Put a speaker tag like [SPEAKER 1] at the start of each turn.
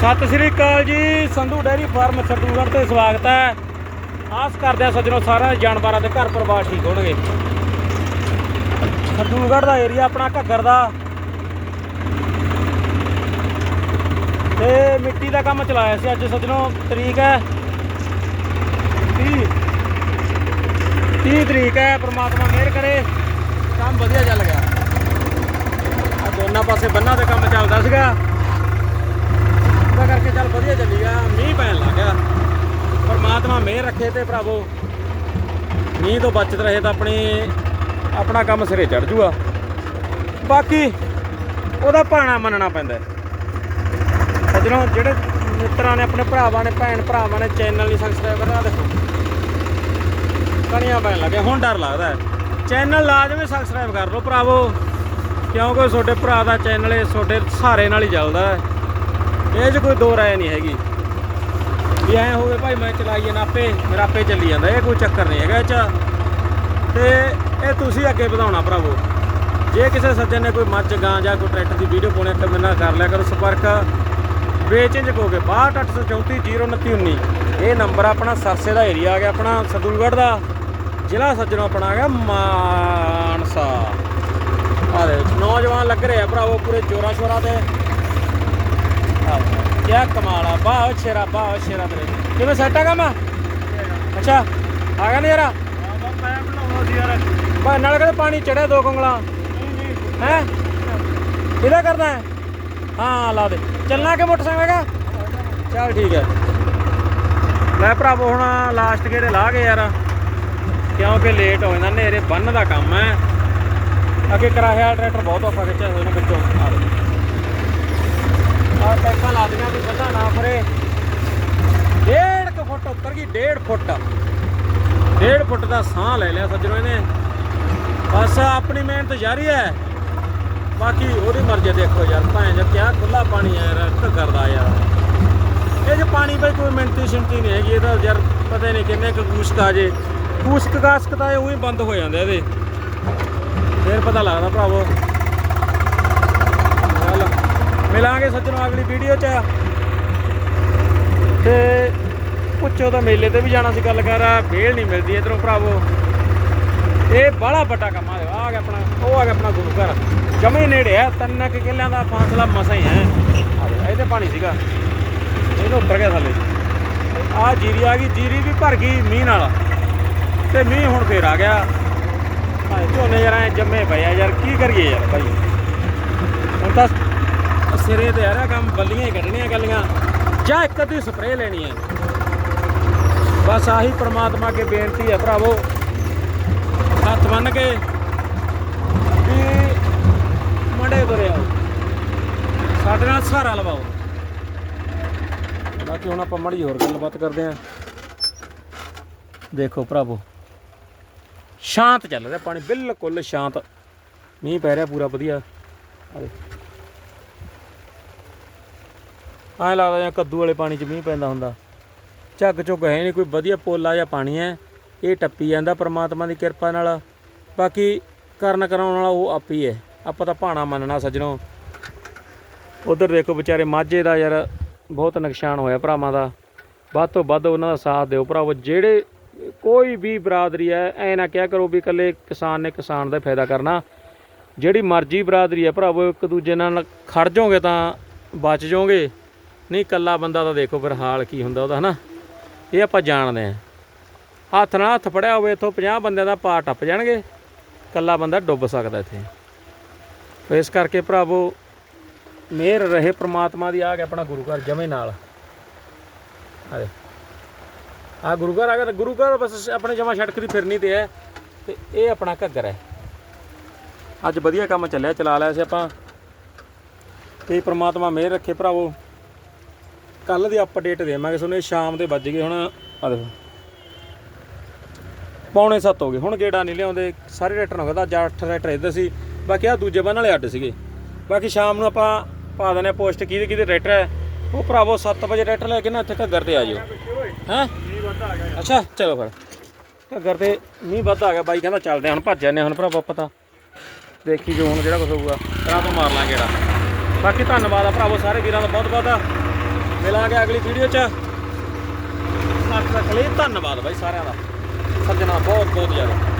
[SPEAKER 1] ਸਤਿ ਸ੍ਰੀ ਅਕਾਲ ਜੀ Sandhu dairy farm ਸਰਦੂਗੜ੍ਹ ਤੇ ਸਵਾਗਤ ਹੈ। ਆਸ ਕਰਦੇ ਆ ਸੱਜਣੋ ਸਾਰਾ ਜਾਨਵਰਾਂ ਦੇ ਘਰ ਪਰਿਵਾਰ ਠੀਕ ਹੋਣਗੇ। ਸਰਦੂਗੜ੍ਹ ਦਾ ਏਰੀਆ ਆਪਣਾ ਘੱਗਰ ਦਾ। ਤੇ ਮਿੱਟੀ ਦਾ ਕੰਮ ਚਲਾਇਆ ਸੀ ਅੱਜ ਸੱਜਣੋ ਤਰੀਕ ਹੈ। 30 30 ਤਰੀਕ ਹੈ ਪ੍ਰਮਾਤਮਾ ਮਿਹਰ ਕਰੇ। ਕੰਮ ਵਧੀਆ ਚੱਲ ਗਿਆ। ਆ ਦੋਨਾਂ ਪਾਸੇ ਬੰਨਾਂ ਤੇ ਕੰਮ ਚੱਲਦਾ ਸੀਗਾ। ਉਹਦਾ ਕਰਕੇ ਚੱਲ ਵਧੀਆ ਚੱਲੀ ਗਿਆ। ਮੀਂਹ ਪੈਣ ਲੱਗ ਗਿਆ। ਪਰਮਾਤਮਾ ਮਿਹਰ ਰੱਖੇ ਤੇ ਭਰਾਵੋ। ਮੀਂਹ ਤੋਂ ਬਚਤ ਰਹੇ ਤਾਂ ਆਪਣੀ, ਆਪਣਾ ਕੰਮ ਸਿਰੇ ਚੜ ਜੂਗਾ। ਬਾਕੀ ਉਹਦਾ ਭਾਣਾ ਮੰਨਣਾ ਪੈਂਦਾ ਹੈ। ਸੱਜਣੋ ਜਿਹੜੇ ਮਿੱਤਰਾਂ ਨੇ ਆਪਣੇ ਭਰਾਵਾਂ ਨੇ, ਭੈਣ ਭਰਾਵਾਂ ਨੇ ਚੈਨਲ ਨਹੀਂ ਸਬਸਕ੍ਰਾਈਬ ਕਰਨਾ ਦੇਖੋ। ਕਣੀਆਂ ਪੈਣ ਲੱਗੇ ਹੁਣ ਡਰ ਲੱਗਦਾ ਹੈ। ਚੈਨਲ ਲਾਜ਼ਮੀ ਸਬਸਕ੍ਰਾਈਬ ਕਰ ਲਓ ਭਰਾਵੋ। ਕਿਉਂਕਿ ਤੁਹਾਡੇ ਭਰਾ ਦਾ ਚੈਨਲ ਇਹ ਤੁਹਾਡੇ ਸਹਾਰੇ ਨਾਲ ਹੀ ਚੱਲਦਾ ਹੈ। ਇਹ 'ਚ ਕੋਈ ਦੋ ਰਾਏ ਨਹੀਂ ਹੈਗੀ। ਵੀ ਐ ਹੋਵੇ ਭਾਈ ਮੈਂ ਚਲਾਈ ਜਾਣਾ ਆਪੇ, ਮੇਰਾ ਆਪੇ ਚੱਲੀ ਜਾਂਦਾ, ਇਹ ਕੋਈ ਚੱਕਰ ਨਹੀਂ ਹੈਗਾ ਇਹ 'ਚ। ਤੇ ਇਹ ਤੁਸੀਂ ਅੱਗੇ ਵਧਾਉਣਾ ਭਰਾਵੋ। ਜੇ ਕਿਸੇ ਸੱਜਣ ਨੇ ਕੋਈ ਮੱਝ, ਗਾਂ ਜਾਂ ਕੋਈ ਟਰੈਕਟਰ ਦੀ ਵੀਡੀਓ ਪਾਉਣੀ ਤਾਂ ਮੇਰੇ ਨਾਲ ਕਰ ਲਿਆ ਕਰੋ ਸੰਪਰਕ। ਵੇਚਿੰਜ ਕੋਗੇ 6284402919 ਇਹ ਨੰਬਰ ਆਪਣਾ ਸਰਸੇ ਦਾ ਏਰੀਆ ਆ ਗਿਆ ਆਪਣਾ, ਸਦੂਲਗੜ੍ਹ ਦਾ। ਜ਼ਿਲ੍ਹਾ ਸੱਜਣੋਂ ਆਪਣਾ ਆ ਗਿਆ ਮਾਨਸਾ। ਆ ਦੇ ਨੌਜਵਾਨ ਲੱਗ ਰਹੇ ਆ ਭਰਾਵੋ, ਪੂਰੇ ਜੋਰਾ ਸ਼ੋਰਾ ਤੇ। ਆ ਕੀ ਕਮਾਲ ਆ ਬਾਹ ਸ਼ੇਰਾ ਬਾਹ ਸ਼ੇਰਾ ਤੇਰੇ। ਕਿਵੇਂ ਸੈੱਟ ਆ ਕੰਮ? ਅੱਛਾ, ਆ ਗਿਆ ਨਜ਼ਾਰਾ?
[SPEAKER 2] ਮੈਂ ਬਣਾਉਣਾ ਸੀ ਯਾਰ
[SPEAKER 1] ਬਾ ਨਾਲ ਕਹਿੰਦੇ ਪਾਣੀ ਚੜਿਆ ਦੋ ਕੰਗਲਾਂ ਹੈ? ਇਹਦਾ ਕਰਦਾ ਹੈ? ਹਾਂ, ਲਾ ਦੇ। ਚੱਲਣਾ ਕਿ ਮੋਟਰਸਾਈਕਲ ਹੈਗਾ? ਚੱਲ ਠੀਕ ਹੈ। ਲੈ ਭਰਾਵੋ, ਹੁਣ ਲਾਸਟ ਗੇੜੇ ਲਾ ਗਏ ਯਾਰ। ਕਿਉਂਕਿ ਲੇਟ ਹੋ ਜਾਂਦਾ ਨੇਰੇ ਬੰਨ ਦਾ ਕੰਮ ਹੈ। ਅੱਗੇ ਕਰਾਇਆ ਟਰੈਕਟਰ ਬਹੁਤ ਔਖਾ ਖਿੱਚਿਆ ਹੋਇਆ ਨੇ ਵਿੱਚੋਂ। ਆ ਆ ਪੈਕਾਂ ਲਾ ਦੀਆਂ ਵੀ ਬੰਦਾ ਨਾ ਫਰੇ। ਡੇਢ ਕੁ ਫੁੱਟ ਉੱਤਰ ਗਈ, ਡੇਢ ਫੁੱਟ। ਡੇਢ ਫੁੱਟ ਦਾ ਸਾਹ ਲੈ ਲਿਆ ਸੱਜਣੋ ਇਹਨੇ। ਬਸ ਆਪਣੀ ਮਿਹਨਤ ਜਾਰੀ ਹੈ। ਬਾਕੀ ਉਹਦੀ ਮਰਜ਼ੀ ਦੇਖੋ ਯਾਰ ਭਾਂ ਜੇ ਕਿਆ ਖੁੱਲਾ ਪਾਣੀ ਹੈ ਯਾਰ ਕਰਦਾ ਯਾਰ। ਇਹ ਜੇ ਪਾਣੀ ਬਈ ਕੋਈ ਮਿੰਟੀ ਸ਼ਿੰਟੀ ਨਹੀਂ ਹੈਗੀ, ਇਹ ਤਾਂ ਯਾਰ ਪਤਾ ਨਹੀਂ ਕਿੰਨੇ ਕੁ ਕੂਸਕ ਆ ਜੇ। ਕੂਸਕ ਕਾਸਕ ਤਾਂ ਇਹ ਉਹੀ ਬੰਦ ਹੋ ਜਾਂਦੇ ਇਹਦੇ। ਫੇਰ ਪਤਾ ਲੱਗਦਾ ਭਰਾਵੋ। ਮਿਲਾਂਗੇ ਸੱਜਣੋ ਅਗਲੀ ਵੀਡੀਓ 'ਚ। ਤੇ ਪੁੱਛੋ ਤਾਂ ਮੇਲੇ ਤੇ ਵੀ ਜਾਣਾ ਸੀ ਗੱਲ ਕਰ ਵੇਲ ਨਹੀਂ ਮਿਲਦੀ ਇਧਰੋਂ ਭਰਾਵੋ। ਇਹ ਬੜਾ ਵੱਡਾ ਕੰਮ ਆ ਆ ਗਿਆ ਆਪਣਾ ਉਹ ਆ ਗਿਆ ਆਪਣਾ ਗੁਰੂ ਘਰ ਜਮੇ ਨੇੜੇ ਆ ਤਿੰਨ ਕੁ ਕਿੱਲਿਆਂ ਦਾ ਫਾਸਲਾ ਮਸਾ ਹੀ ਹੈ ਆ ਦੇ, ਇਹਦੇ ਪਾਣੀ ਸੀਗਾ। ਇਹਨੂੰ ਉੱਤਰ ਗਿਆ ਥੱਲੇ। ਆ ਜੀਰੀ ਆ ਗਈ ਜੀਰੀ ਵੀ ਭਰ ਗਈ ਮੀਂਹ ਨਾਲ। ਤੇ ਮੀਂਹ ਹੁਣ ਫੇਰ ਆ ਗਿਆ। ਆ ਝੋਨੇ ਯਾਰ ਜੰਮੇ ਪਏ ਆ ਯਾਰ ਕੀ ਕਰੀਏ ਯਾਰ ਭਾਈ? ਹੁਣ ਤਾਂ ਸਿਰੇ ਤੇ ਆ ਰਿਹਾ ਕੰਮ, ਬੱਲੀਆਂ ਹੀ ਕੱਢਣੀਆਂ ਗੱਲੀਆਂ ਜਾਂ ਇੱਕ ਅੱਧੀ ਸਪਰੇਅ ਲੈਣੀ ਹੈ। ਬਸ ਆਹੀ ਪ੍ਰਮਾਤਮਾ ਅੱਗੇ ਬੇਨਤੀ ਹੈ ਭਰਾਵੋ। ਹੱਥ ਬੰਨ ਕੇ ਵੀ ਮੜੇ ਤੁਰੇ ਆਓ। ਸਾਡੇ ਨਾਲ ਸਹਾਰਾ ਲਵਾਓ। ਬਾਕੀ ਹੁਣ ਆਪਾਂ ਮੜੀ ਹੋਰ ਗੱਲਬਾਤ ਕਰਦੇ ਆਂ ਦੇਖੋ ਭਰਾਵੋ, ਸ਼ਾਂਤ ਚੱਲ ਰਿਹਾ ਪਾਣੀ, ਬਿਲਕੁਲ ਸ਼ਾਂਤ। ਮੀਂਹ ਪੈ ਰਿਹਾ ਪੂਰਾ ਵਧੀਆ। ਆ ਦੇ ਐਂ ਲੱਗਦਾ ਜਾਂ ਕੱਦੂ ਵਾਲੇ ਪਾਣੀ 'ਚ ਮੀਂਹ ਪੈਂਦਾ ਹੁੰਦਾ। ਝੱਗ ਝੁੱਗ ਹੈ ਨਹੀਂ, ਕੋਈ ਵਧੀਆ ਪੋਲਾ ਜਾਂ ਪਾਣੀ ਹੈ। ਇਹ ਟੱਪੀ ਜਾਂਦਾ ਪ੍ਰਮਾਤਮਾ ਦੀ ਕਿਰਪਾ ਨਾਲ। ਬਾਕੀ ਕਰਨ ਕਰਾਉਣ ਵਾਲਾ ਉਹ ਆਪ ਹੀ ਹੈ। ਆਪਾਂ ਤਾਂ ਭਾਣਾ ਮੰਨਣਾ ਸੱਜਣੋ। ਉਧਰ ਦੇਖੋ ਵਿਚਾਰੇ ਮਾਝੇ ਦਾ ਯਾਰ ਬਹੁਤ ਨੁਕਸਾਨ ਹੋਇਆ ਭਰਾਵਾਂ ਦਾ। ਵੱਧ ਤੋਂ ਵੱਧ ਉਹਨਾਂ ਦਾ ਸਾਥ ਦਿਓ ਭਰਾਵੋ। ਜਿਹੜੇ ਕੋਈ ਵੀ ਬਰਾਦਰੀ ਹੈ, ਐ ਨਾ ਕਿਹਾ ਕਰੋ ਵੀ ਇਕੱਲੇ ਕਿਸਾਨ ਨੇ ਕਿਸਾਨ ਦਾ ਫਾਇਦਾ ਕਰਨਾ। ਜਿਹੜੀ ਮਰਜ਼ੀ ਬਰਾਦਰੀ ਹੈ ਭਰਾਵੋ, ਇੱਕ ਦੂਜੇ ਨਾਲ ਖੜ ਜਾਓਗੇ ਤਾਂ ਬਚ ਜਾਓਗੇ। ਨਹੀਂ, ਇਕੱਲਾ ਬੰਦਾ ਤਾਂ ਦੇਖੋ ਫਿਰ ਹਾਲ ਕੀ ਹੁੰਦਾ ਉਹਦਾ, ਹਨਾ? ਇਹ ਆਪਾਂ ਜਾਣਦੇ ਆਂ ਹੱਥ ਨਾਲ ਹੱਥ ਫੜਿਆ ਹੋਵੇ, ਇੱਥੋਂ 50 ਬੰਦਿਆਂ ਦਾ ਪਾਰ ਟੱਪ ਜਾਣਗੇ। ਇਕੱਲਾ ਬੰਦਾ ਡੁੱਬ ਸਕਦਾ ਇੱਥੇ। ਇਸ ਕਰਕੇ ਭਰਾਵੋ, ਮਿਹਰ ਰਹੇ ਪ੍ਰਮਾਤਮਾ ਦੀ, ਆ ਗਿਆ ਆਪਣਾ ਗੁਰੂ ਘਰ ਜਮੇ ਨਾਲ। ਆ ਆ ਗੁਰੂ ਘਰ, ਅਗਰ ਗੁਰੂ ਘਰ ਬਸ ਆਪਣੇ ਜਮਾ ਸੜਕ ਫਿਰਨੀ ਤੇ ਹੈ, ਤੇ ਇਹ ਆਪਣਾ ਘੱਗਰ ਹੈ। ਅੱਜ ਵਧੀਆ ਕੰਮ ਚੱਲਿਆ, ਚਲਾ ਲਿਆ ਸੀ ਆਪਾਂ। ਤੇ ਪ੍ਰਮਾਤਮਾ ਮਿਹਰ ਰੱਖੇ ਭਰਾਵੋ। ਕੱਲ ਦੀ ਅਪਡੇਟ ਦੇਵਾਂਗੇ ਤੁਹਾਨੂੰ ਇਹ ਸ਼ਾਮ ਦੇ ਵੱਜ ਗਏ ਹੁਣ ਆ ਦੇਖੋ। ਪੌਣੇ 7 ਹੋ ਗਏ, ਹੁਣ ਗੇੜਾ ਨਹੀਂ ਲਿਆਉਂਦੇ, ਸਾਰੇ ਰੈਟਰ ਹੋ ਗਿਆ ਤਾਂ ਅੱਜ 8 ਰੇਟਰ ਇੱਧਰ ਸੀ, ਬਾਕੀ ਆ ਦੂਜੇ ਬੰਨ ਵਾਲੇ ਅੱਡ ਸੀਗੇ। ਬਾਕੀ ਸ਼ਾਮ ਨੂੰ ਆਪਾਂ ਪਾ ਦਿੰਦੇ ਪੋਸਟ ਕਿਹਦੇ ਕਿਹਦੇ ਰੇਟਰ ਹੈ। ਉਹ ਭਰਾਵੋ 7 ਵਜੇ ਰੇਟਰ ਲੈ ਕੇ ਨਾ ਇੱਥੇ ਘੱਗਰ ਤੇ ਆ ਜਾਓ। ਹੈਂ?
[SPEAKER 2] ਮੀਂਹ ਵੱਧ
[SPEAKER 1] ਅੱਛਾ, ਚਲੋ ਫਿਰ। ਘੱਗਰ ਤੇ ਮੀਂਹ ਵੱਧ ਆ ਗਿਆ, ਬਾਈ ਕਹਿੰਦਾ ਚੱਲਦੇ ਹਾਂ, ਹੁਣ ਭੱਜ ਜਾਂਦੇ ਹਾਂ ਹੁਣ ਭਰਾਵੋ ਪਤਾ ਦੇਖੀ ਜੋ ਹੁਣ ਜਿਹੜਾ ਕੁਝ ਹੋਊਗਾ ਤੇਰਾ ਤੋਂ ਮਾਰ ਲਾਂਗੇ ਜਿਹੜਾ ਬਾਕੀ ਧੰਨਵਾਦ ਆ ਭਰਾਵੋ, ਸਾਰੇ ਵੀਰਾਂ ਦਾ ਬਹੁਤ ਬਹੁਤ ਮਿਲਾਂਗੇ ਅਗਲੀ ਵੀਡੀਓ 'ਚ। ਤਦ ਤੱਕ ਲਈ ਧੰਨਵਾਦ ਬਾਈ ਸਾਰਿਆਂ ਦਾ। ਸੱਜਣਾ ਬਹੁਤ ਬਹੁਤ ਜ਼ਿਆਦਾ।